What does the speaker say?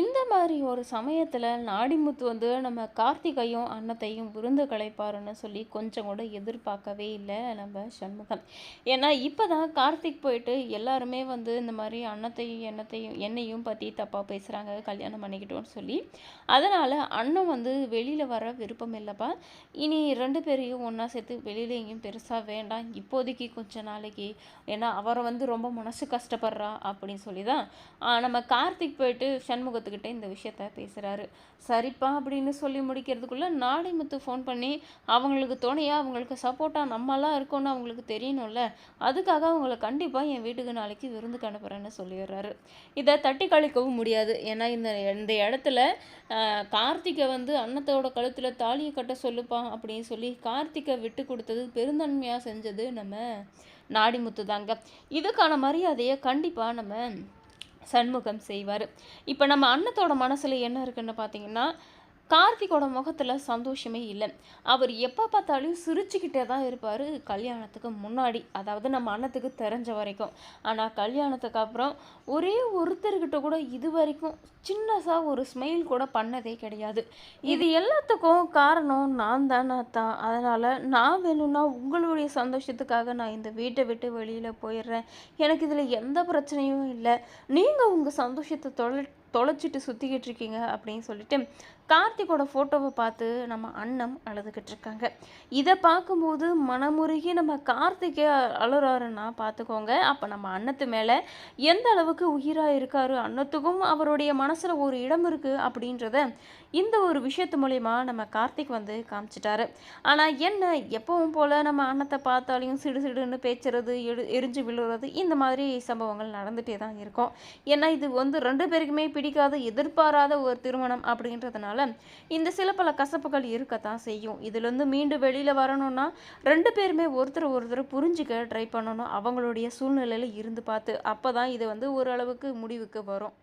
இந்த மாதிரி ஒரு சமயத்தில் நாடிமுத்து வந்து நம்ம கார்த்திகையும் அன்னத்தையும் விருந்து கலைப்பாருன்னு சொல்லி கொஞ்சம் கூட எதிர்பார்க்கவே இல்லை நம்ம சண்முகம். ஏன்னா இப்போ தான் கார்த்திக் போயிட்டு எல்லாருமே வந்து இந்த மாதிரி அன்னத்தையும் எண்ணத்தையும் என்னையும் பற்றி தப்பாக பேசுகிறாங்க கல்யாணம் பண்ணிக்கிட்டோம்னு சொல்லி. அதனால் அண்ணன் வந்து வெளியில் வர விருப்பம் இல்லைப்பா. இனி ரெண்டு பேரையும் ஒன்றா சேர்த்து வெளியில் எங்கேயும் பெருசாக வேண்டாம். இப்போதைக்கு கொஞ்ச நாளைக்கு. ஏன்னா அவரை வந்து ரொம்ப மனசு கஷ்டப்படுறா அப்படின்னு சொல்லி தான் நம்ம கார்த்திக் போயிட்டு சண்முகத்துக்கிட்ட இந்த விஷயத்த பேசுகிறாரு சரிப்பா அப்படின்னு சொல்லி முடிக்கிறதுக்குள்ளே நாடிமுத்து ஃபோன் பண்ணி அவங்களுக்கு துணையாக அவங்களுக்கு சப்போர்ட்டாக நம்மளாம் இருக்கோன்னு அவங்களுக்கு தெரியணும்ல. அதுக்காக அவங்கள கண்டிப்பாக என் வீட்டுக்கு நாளைக்கு விருந்துக்கு அனுப்புகிறேன்னு சொல்லிடுறாரு. இதை தட்டி கழிக்கவும் முடியாது. ஏன்னா இந்த இந்த இடத்துல கார்த்திகை வந்து அன்னத்தோட கழுத்தில் தாலியை கட்ட சொல்லுப்பா அப்படின்னு சொல்லி கார்த்திகை விட்டு கொடுத்தது பெருந்தன்மையாக செஞ்சது நம்ம நாடிமுத்து தாங்க இதுக்கான மரியாதையை கண்டிப்பாக நம்ம சண்முகம் செய்வார். இப்போ நம்ம அன்னத்தோட மனசில் என்ன இருக்குன்னு பார்த்தீங்கன்னா கார்த்திகோட முகத்தில் சந்தோஷமே இல்லை. அவர் எப்போ பார்த்தாலும் சிரிச்சுக்கிட்டே தான் இருப்பார் கல்யாணத்துக்கு முன்னாடி. அதாவது நம்ம அண்ணத்துக்கு தெரிஞ்ச வரைக்கும். ஆனால் கல்யாணத்துக்கு அப்புறம் ஒரே ஒருத்தர்கிட்ட கூட இது வரைக்கும் சின்னதாக ஒரு ஸ்மைல் கூட பண்ணதே கிடையாது. இது எல்லாத்துக்கும் காரணம் நான் தானே தான் அதனால் நான் வேணும்னா உங்களுடைய சந்தோஷத்துக்காக நான் இந்த வீட்டை விட்டு வெளியில் போயிடுறேன். எனக்கு இதில் எந்த பிரச்சனையும் இல்லை. நீங்கள் உங்கள் சந்தோஷத்தை தொலை தொலைச்சிட்டு சுற்றிக்கிட்டு இருக்கீங்க அப்படின்னு சொல்லிட்டு கார்த்திகோட ஃபோட்டோவை பார்த்து நம்ம அண்ணம் அழுதுகிட்டு இருக்காங்க இதை பார்க்கும்போது மனமுருகி நம்ம கார்த்திகே அழுறாருன்னா பார்த்துக்கோங்க. அப்போ நம்ம அன்னத்து மேலே எந்த அளவுக்கு உயிராக இருக்காரு அன்னத்துக்கும் அவருடைய மனசில் ஒரு இடம் இருக்குது அப்படின்றத இந்த ஒரு விஷயத்து மூலயமா நம்ம கார்த்திக் வந்து காமிச்சிட்டாரு. ஆனால் என்ன எப்பவும் போல் நம்ம அன்னத்தை பார்த்தாலையும் சிடு சிடுன்னு பேச்சுறது எடு எரிஞ்சு விழுறது இந்த மாதிரி சம்பவங்கள் நடந்துகிட்டே தான் இருக்கும். ஏன்னா இது வந்து ரெண்டு பேருக்குமே பிடிக்காத எதிர்பாராத ஒரு திருமணம் அப்படின்றதுனால இந்த சில பல கசப்புகள் இருக்கத்தான் செய்யும். இதுலேருந்து மீண்டும் வெளியில் வரணும்னா ரெண்டு பேருமே ஒருத்தர் ஒருத்தர் புரிஞ்சுக்க ட்ரை பண்ணணும். அவங்களுடைய சூழ்நிலையில் இருந்து பார்த்து அப்போ தான் இது வந்து ஓரளவுக்கு முடிவுக்கு வரும்.